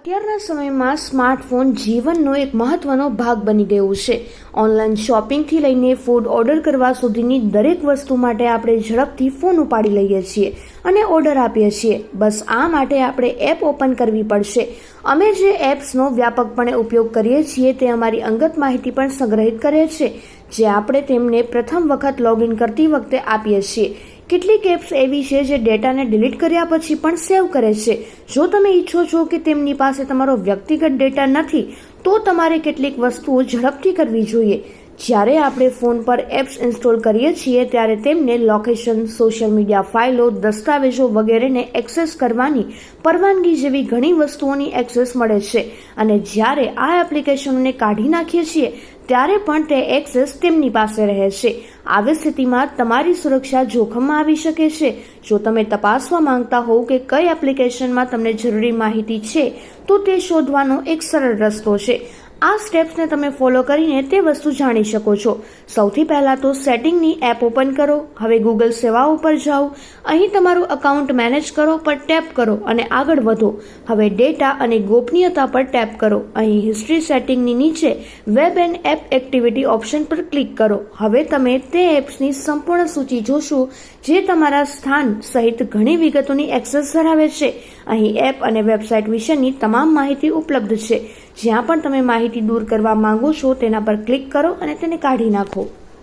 અત્યારના સમયમાં સ્માર્ટફોન જીવનનો એક મહત્વનો ભાગ બની ગયો છે. ઓનલાઈન શોપિંગથી લઈને ફૂડ ઓર્ડર કરવા સુધીની દરેક વસ્તુ માટે આપણે ઝડપથી ફોન ઉપાડી લઈએ છીએ અને ઓર્ડર આપીએ છીએ. બસ આ માટે આપણે એપ ઓપન કરવી પડશે. અમે જે એપ્સનો વ્યાપકપણે ઉપયોગ કરીએ છીએ તે અમારી અંગત માહિતી પણ સંગ્રહિત કરે છે, જે આપણે તેમને પ્રથમ વખત લોગિન કરતી વખતે આપીએ છીએ. કેટલીક એપ્સ એવી છે જે ડેટાને ડિલીટ કર્યા પછી પણ સેવ કરે છે. જો તમે ઈચ્છો છો કે તેમની પાસે તમારો વ્યક્તિગત ડેટા નથી, તો તમારે કેટલીક વસ્તુઓ ઝડપથી કરવી જોઈએ. જ્યારે આપણે ફોન પર એપ્સ ઇન્સ્ટોલ કરીએ છીએ, ત્યારે તેમને લોકેશન, સોશિયલ મીડિયા ફાઇલો, દસ્તાવેજો વગેરેને એક્સેસ કરવાની પરવાનગી જેવી ઘણી વસ્તુઓની એક્સેસ મળે છે. અને જ્યારે આ એપ્લિકેશનોને કાઢી નાખીએ છીએ, ત્યારે પણ તે એક્સેસ તેમની પાસે રહે છે. આવી સ્થિતિમાં તમારી સુરક્ષા જોખમમાં આવી શકે છે. જો તમે તપાસવા માંગતા હોવ કે કઈ એપ્લિકેશનમાં તમને જરૂરી માહિતી છે, તો તે શોધવાનો એક સરળ રસ્તો છે. આ સ્ટેપ્સને તમે ફોલો કરીને તે વસ્તુ જાણી શકો છો. સૌથી પહેલાં તો સેટિંગની એપ ઓપન કરો. હવે ગૂગલ સેવા ઉપર જાઓ. અહીં તમારું અકાઉન્ટ મેનેજ કરો પર ટેપ કરો અને આગળ વધો. હવે ડેટા અને ગોપનીયતા પર ટેપ કરો. અહીં હિસ્ટ્રી સેટિંગની નીચે web and app activity option પર ક્લિક કરો. હવે તમે તે એપ્સની સંપૂર્ણ સૂચિ જોશો, જે તમારા સ્થાન સહિત ઘણી વિગતોની એક્સેસ ધરાવે છે. અહીં એપ અને વેબસાઇટ વિશેની તમામ માહિતી ઉપલબ્ધ છે. જ્યાં પણ તમે માહિતી દૂર કરવા માંગો છો તેના પર ક્લિક કરો અને તેને કાઢી નાખો.